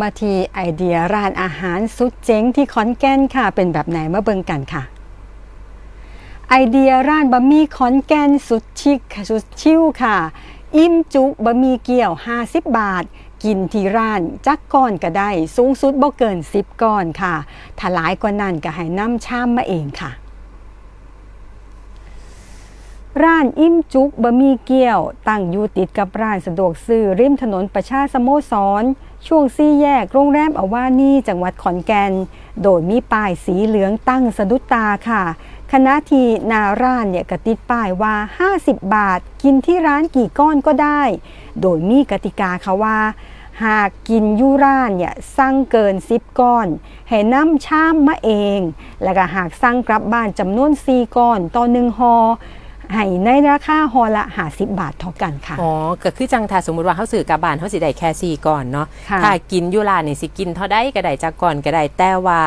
มาทีไอเดียร้านอาหารสุดเจ๋งที่ขอนแก่นค่ะ เป็นแบบไหนมาเบิ่งกันค่ะ ไอเดียร้านบะหมี่ขอนแก่นสุดชิคสุดชิวค่ะ อิ่มจุบะหมี่เกี๊ยว 50 บาท กินที่ร้านจักก้อนก็ได้ สูงสุดบ่เกิน 10 ก้อนค่ะถ้าหลายกว่านั้นก็ให้น้ำชามมาเองค่ะ ร้านอิ่มจุกบะหมี่เกี๊ยว ตั้งอยู่ติดกับร้านสะดวกซื้อริมถนนประชาสโมสร ช่วงซี่แยกโรงแรมอาวานีจังหวัดขอนแก่น โดยมีป้ายสีเหลืองตั้งสะดุดตาค่ะคณะที่นาร้านเนี่ยกติดป้ายว่า 50 บาท กินที่ร้านกี่ก้อนก็ได้ โดยมีกติกาค่ะว่า หากกินยูร้านเนี่ยสั่งเกิน 10 ก้อน ให้น้ำชามมาเอง แล้วก็หากสั่งกลับบ้านจำนวน 4 ก้อนต่อ1ฮอ ให้ในราคาฮอละ50บาทเท่ากันค่ะ อ๋อก็คือจังถ้าสมมุติว่าเขาสื่อกลับบ้านเขาสิได้แค่สี่ก่อนเนาะค่ะ ถ้ากินอยุลานนี่สิกินเท่าได้ก็ได้จากก่อนก็ได้แต่ว่า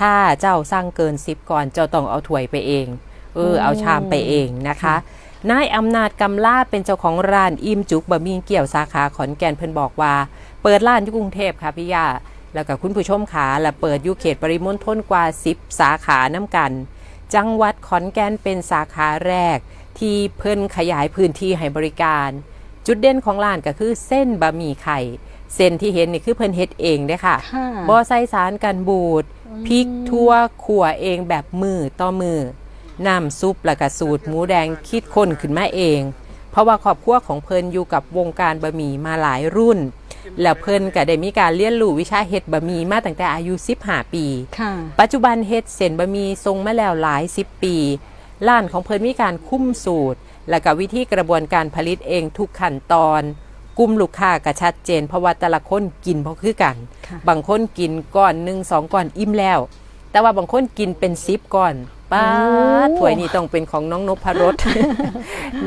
ถ้าเจ้าสร้างเกินสิบก่อนเจ้าต้องเอาถ้วยไปเองเออเอาชามไปเองนะคะนายอำนาจกำลาเป็นเจ้าของร้านอิ่มจุกบะหมี่เกี่ยวสาขาขอนแก่นเพิ่นบอกว่า เปิดร้านที่กรุงเทพค่ะพี่ยาแล้วก็คุณผู้ชมขาและเปิดอยู่เขตปริมณฑลกว่า 10 สาขาน้ำกัน จังหวัดขอนแก่นเป็นสาขาแรก ที่เพิ่นขยายพื้นที่ให้บริการ จุดเด่นของร้านก็คือเส้นบะหมี่ไข่ เส้นที่เห็นนี่คือเพิ่นเฮ็ดเองเด้อค่ะค่ะบ่ใส่สารกันบูดพริกทั่วขั่วเองแบบมือต่อมือน้ำซุปและก็สูตรหมูแดงคิดค้นขึ้นมาเอง เพราะว่าครอบครัวของเพิ่นอยู่กับวงการบะหมี่มาหลายรุ่น แล้วเพิ่นก็ได้มีการเรียนรู้วิชาเฮ็ดบะหมี่มาตั้งแต่อายุ15ปีค่ะปัจจุบันเฮ็ดเส้นบะหมี่ทรงมาแล้วหลายสิบปี ร้านของเพิ่นมีการคุ้มสูตร และก็วิธีกระบวนการผลิตเองทุกขั้นตอนกลุ่มลูกค้าก็ชัดเจน เพราะว่าแต่ละคนกินเพราะคือกันค่ะบางคนกินก้อนหนึ่งสองก้อนอิ่มแล้ว แต่ว่าบางคนกินเป็นซิปก้อนป้าดถ้วยนี้ต้องเป็นของน้องนพรส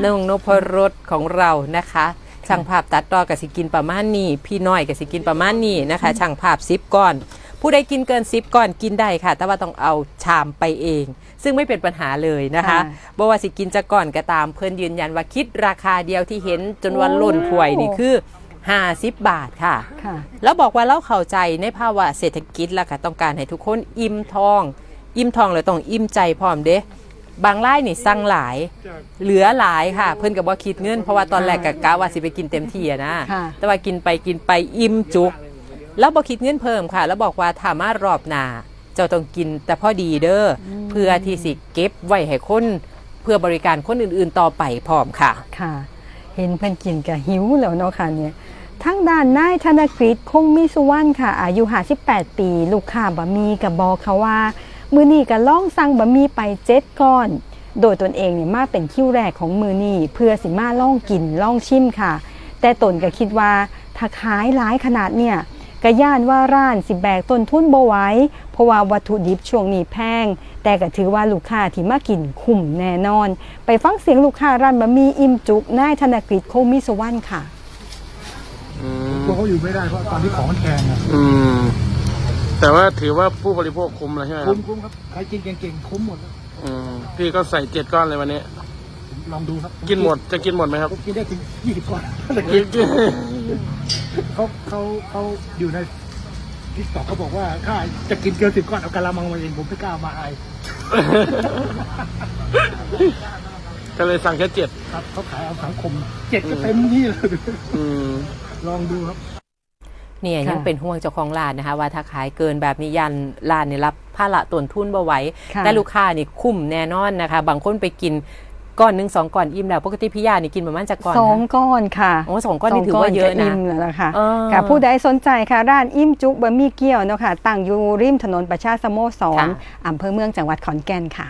น้องนพรสของเรานะคะช่างภาพตัดต่อกับสิกินประมาณนี้ พี่น้อยกับสิกินประมาณนี้นะคะช่างภาพซิปก้อน ผู้ใดกินเกินซิปก้อนกินได้ค่ะ แต่ว่าต้องเอาชามไปเอง ซึ่งไม่เป็นปัญหาเลยนะคะค่ะบ่ว่าสิกินจะก่อนก็ตามเพิ่นยืนยันว่าคิดราคาเดียวที่เห็นจนวันล่นถ้วยนี่คือ 50 บาทค่ะ ค่ะ แล้วบอกว่าเราเข้าใจในภาวะเศรษฐกิจแล้วก็ต้องการให้ทุกคนอิ่มท้อง อิ่มท้องแล้วต้องอิ่มใจพร้อมเด้บางรายนี่สั่งหลาย เหลือหลายค่ะ เพิ่นก็บ่คิดเงินเพราะว่าตอนแรกก็กะว่าสิไปกินเต็มที่อะนะค่ะ แต่ว่ากินไปกินไปอิ่มจุก แล้วบ่คิดเงินเพิ่มค่ะ แล้วบอกว่าถ้ามารอบหน้าเจ้าต้องกินแต่พอดีเด้ออเพื่อที่สิเก็บไว้ให้คนเพื่อบริการคนอื่นๆต่อไปพร้อมค่ะ ค่ะ เห็นเพิ่นกินก็หิวแล้วเนาะค่ะเนี่ยทั้งด้านนายธนกฤษคงมีสุวรรณค่ะ อายุ58ปี ลูกค้าบะหมี่กับบอกเขาว่า มือนี้ก็ล่องสั่งบะหมี่ไปเจ็ดก้อน โดยตนเองเนี่ยมาเป็นคิวแรกของมือนี้เพื่อสิมาล่องกินล่องชิมค่ะ แต่ตนก็คิดว่าถ้าขายหลายขนาดเนี่ย ก็ย่านว่าร้านสิแบกต้นทุนบ่ไหว้เพราะว่าวัตถุดิบช่วงนี้แพง แต่ก็ถือว่าลูกค้าที่มากินคุ้มแน่นอน ไปฟังเสียงลูกค้าร้านบะหมี่อิ่มจุกนายธนกฤษคงมิสวรรณค่ะอืมกลัวเขาอยู่ไม่ได้เพราะตอนที่ของมันแพงอะอืม แต่ว่าถือว่าผู้บริโภคคุ้มแล้วใช่ไหมครัคุ้บมคุ้มครับใครกินเก่งๆคุ้มหมดครับอืมพี่ก็ใส่เจ็ดก้อนเลยวันนี้ผมลองดูครับกินหมดจะกินหมดไหมครับผมกินได้ถึงยี่สิบก้อน กินกิน เขาเขาเขาอยู่ในทิกตอกเขาบอกว่าถ้าจะกินเกินสิบก้อนเอากะละมังมาเองผมไม่กล้ามาอายก็เลยสั่งแค่เจ็ดครับเขาขายเอาสังคมเจ็ดก็เต็มที่เลยอืม ลองดูครับ เนี่ยค่ะยังเป็นห่วงเจ้าของร้านนะคะ ว่าถ้าขายเกินแบบนี้ยันร้านเนี่ยรับภาระต้นทุนบ่ไหวค่ะ แต่ลูกค้านี่คุ้มแน่นอนนะคะ บางคนไปกิน ก้อนหนึ่งสองก้อนอิ่มแล้วปกติพี่ยานี่กินประมาณจากก้อนสองนะก้อนค่ะโอ้สองก้อนนี่ถือว่าเยอะสงก้นะก็อิ่มแล้วล่ะค่ะเออค่ะผู้ใดสนใจค่ะร้านอิ่มจุกบะหมี่เกี๊ยวเนาะค่ะตั้งอยู่ริมถนนประชาสโมสรค่ะอำเภอเมืองจังหวัดขอนแก่นค่ะ